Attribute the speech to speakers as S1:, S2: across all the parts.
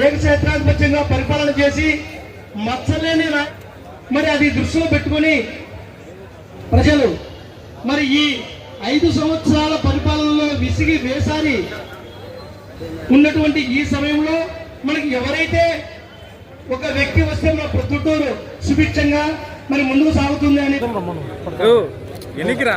S1: ఏకక్షేత్రాధిపత్యంగా పరిపాలన చేసి మచ్చలేని రా- మరి అది దృష్టిలో పెట్టుకొని ప్రజలు మరి ఈ ఐదు సంవత్సరాల పరిపాలనలో విసిగి వేసారి ఉన్నటువంటి ఈ సమయంలో మనకి ఎవరైతే ఒక వ్యక్తి వస్తే మన ప్రొద్దుటూరు సుభిక్షంగా మరి ముందుకు సాగుతుంది అని
S2: ఎన్నికిరా?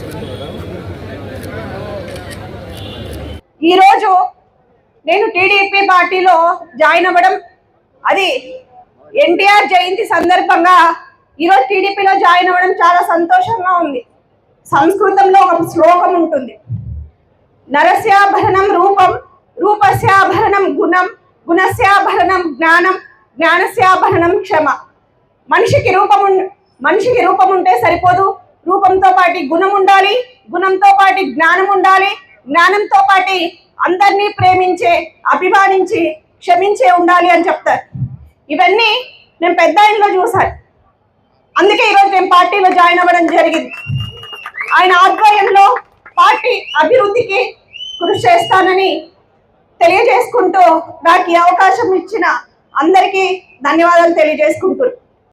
S3: ఈరోజు నేను టీడీపీ పార్టీలో జాయిన్ అవ్వడం అది ఎన్టీఆర్ జయంతి సందర్భంగా ఈరోజు టీడీపీలో జాయిన్ అవ్వడం చాలా సంతోషంగా ఉంది. సంస్కృతంలో ఒక శ్లోకం ఉంటుంది. నరస్యాభరణం రూపం రూపస్యాభరణం గుణం గుణస్యాభరణం జ్ఞానం జ్ఞానస్యాభరణం క్షమ. మనిషికి రూపం మనిషికి రూపం ఉంటే సరిపోదు. రూపంతో పాటి గుణం ఉండాలి గుణంతో పాటి జ్ఞానం ఉండాలి జ్ఞానంతో పాటి అందరినీ ప్రేమించే అభిమానించి క్షమించే ఉండాలి అని చెప్తారు. ఇవన్నీ నేను పెద్ద ఆయనలో చూశాను. అందుకే ఈరోజు నేను పార్టీలో జాయిన్ అవ్వడం జరిగింది. ఆయన ఆధ్వర్యంలో పార్టీ అభివృద్ధికి కృషి చేస్తానని తెలియజేసుకుంటూ నాకు ఈ అవకాశం ఇచ్చిన అందరికీ ధన్యవాదాలు తెలియజేసుకుంటున్నాను.